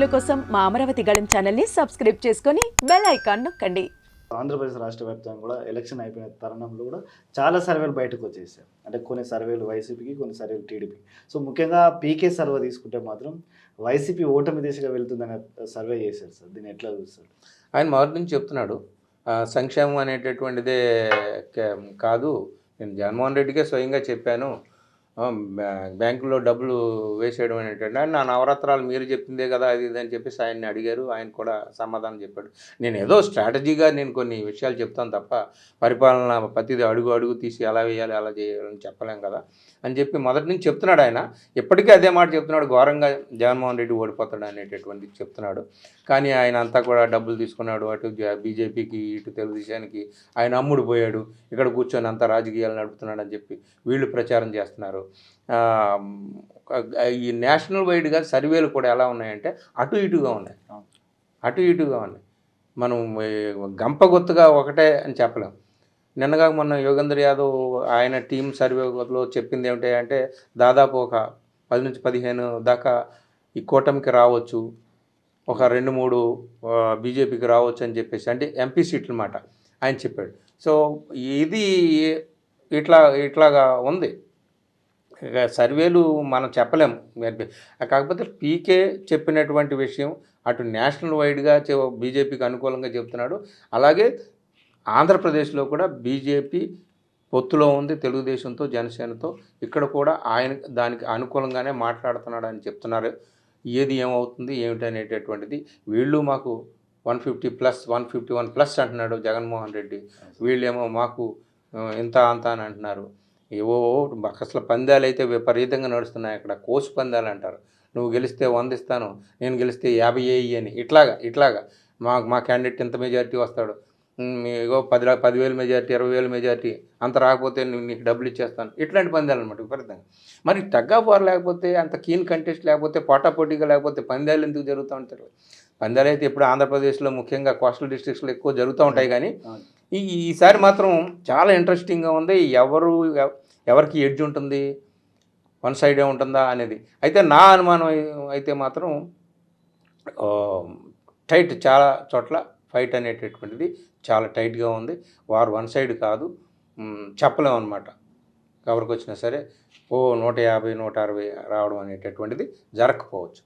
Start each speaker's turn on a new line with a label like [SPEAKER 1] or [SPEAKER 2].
[SPEAKER 1] వీడియోల కోసం మా అమరావతి గళం ఛానల్ని సబ్స్క్రైబ్ చేసుకొని బెల్ ఐకాన్ నొక్కండి.
[SPEAKER 2] ఆంధ్రప్రదేశ్ రాష్ట్ర వ్యాప్తంగా కూడా ఎలక్షన్ అయిపోయిన తరుణంలో కూడా చాలా సర్వేలు బయటకు వచ్చేసాయి. అంటే కొన్ని సర్వేలు వైసీపీకి కొన్ని సర్వేలు టీడీపీకి సో ముఖ్యంగా పీకే సర్వే తీసుకుంటే మాత్రం వైసీపీ ఓటమి దిశగా వెళ్తుందనే సర్వే చేశారు సార్. దీన్ని ఎట్లా చూస్తారు?
[SPEAKER 3] ఆయన మొదటి నుంచి చెప్తున్నాడు. సంక్షేమం అనేటటువంటిదే కే- కాదు. నేను జగన్మోహన్ రెడ్డికే స్వయంగా చెప్పాను. బ్యాంకులో డబ్బులు వేసేయడం అనేటువంటి ఆయన నా నవరత్నాలు మీరు చెప్పిందే కదా అది ఇది అని చెప్పేసి ఆయన్ని అడిగారు. ఆయన కూడా సమాధానం చెప్పాడు. నేను ఏదో స్ట్రాటజీగా నేను కొన్ని విషయాలు చెప్తాను తప్ప పరిపాలన ప్రతిదీ అడుగు అడుగు తీసి ఎలా వేయాలి అలా చేయాలని చెప్పలేం కదా అని చెప్పి మొదటి నుంచి చెప్తున్నాడు ఆయన. ఇప్పటికీ అదే మాట చెప్తున్నాడు. ఘోరంగా జగన్మోహన్ రెడ్డి ఓడిపోతాడు అనేటటువంటి చెప్తున్నాడు. కానీ ఆయన అంతా కూడా డబ్బులు తీసుకున్నాడు. అటు బీజేపీకి ఇటు తెలుగుదేశానికి ఆయన అమ్ముడు పోయాడు. ఇక్కడ కూర్చొని అంతా రాజకీయాలు నడుపుతున్నాడు అని చెప్పి వీళ్ళు ప్రచారం చేస్తున్నారు. ఆ, ఈ నేషనల్ వైడ్గా సర్వేలు కూడా ఎలా ఉన్నాయంటే అటు ఇటుగా ఉన్నాయి. అటు ఇటుగా ఉన్నాయి. మనం ఏ, గంపగొత్తుగా ఒకటే అని చెప్పలేం. నిన్నగా మొన్న యోగేంద్ర యాదవ్ ఆయన టీం సర్వేలో చెప్పింది ఏమిటి అంటే దాదాపు ఒక పది నుంచి పదిహేను దాకా ఈ కూటమికి రావచ్చు. ఒక రెండు మూడు బీజేపీకి రావచ్చు అని చెప్పేసి అంటే ఎంపీ సీట్లు మాట ఆయన చెప్పాడు. సో ఇది ఇట్లా ఇట్లాగా ఉంది. సర్వేలు మనం చెప్పలేం. కాకపోతే పీకే చెప్పినటువంటి విషయం అటు నేషనల్ వైడ్గా బీజేపీకి అనుకూలంగా చెప్తున్నాడు. అలాగే ఆంధ్రప్రదేశ్లో కూడా బీజేపీ పొత్తులో ఉంది తెలుగుదేశంతో జనసేనతో. ఇక్కడ కూడా ఆయన దానికి అనుకూలంగానే మాట్లాడుతున్నాడు అని చెప్తున్నారు. ఏది ఏమవుతుంది ఏమిటి అనేటటువంటిది వీళ్ళు మాకు one fifty plus one fifty one plus అంటున్నాడు జగన్మోహన్ రెడ్డి. వీళ్ళేమో మాకు ఇంత అంత అని అంటున్నారు. ఏవో అసలు పందాలు అయితే విపరీతంగా నడుస్తున్నాయి. అక్కడ కోసు పందాలు అంటారు నువ్వు గెలిస్తే వంద ఇస్తాను నేను గెలిస్తే యాభై వేయి అని. ఇట్లాగా ఇట్లాగా. మా మా క్యాండిడేట్ ఇంత మెజారిటీ వస్తాడు. ఇగో పది పదివేలు మెజారిటీ ఇరవై వేలు మెజారిటీ అంత రాకపోతే నేను నీకు డబ్బులు ఇచ్చేస్తాను. ఇట్లాంటి పందాలు అనమాట విపరీతంగా. మరి తగ్గ పోరు లేకపోతే అంత కీన్ కంటెస్ట్ లేకపోతే పోటాపోటీగా లేకపోతే పందాలు ఎందుకు జరుగుతూ ఉంటారు పందాలు అయితే ఇప్పుడు ఆంధ్రప్రదేశ్లో ముఖ్యంగా కోస్టల్ డిస్ట్రిక్ట్స్లో ఎక్కువ జరుగుతూ ఉంటాయి కానీ ఈ ఈసారి మాత్రం చాలా ఇంట్రెస్టింగ్గా ఉంది. ఎవరు ఎవ- ఎవరికి ఎడ్జ్ ఉంటుంది? వన్ సైడే ఉంటుందా అనేది. అయితే నా అనుమానం అయితే మాత్రం టైట్ చాలా చోట్ల ఫైట్ అనేటటువంటిది చాలా టైట్గా ఉంది. వారు వన్ సైడ్ కాదు చెప్పలేము చెప్పలేం అనమాట ఎవరికి వచ్చినా సరే ఓ నూట యాభై నూట అరవై రావడం అనేటటువంటిది జరగకపోవచ్చు.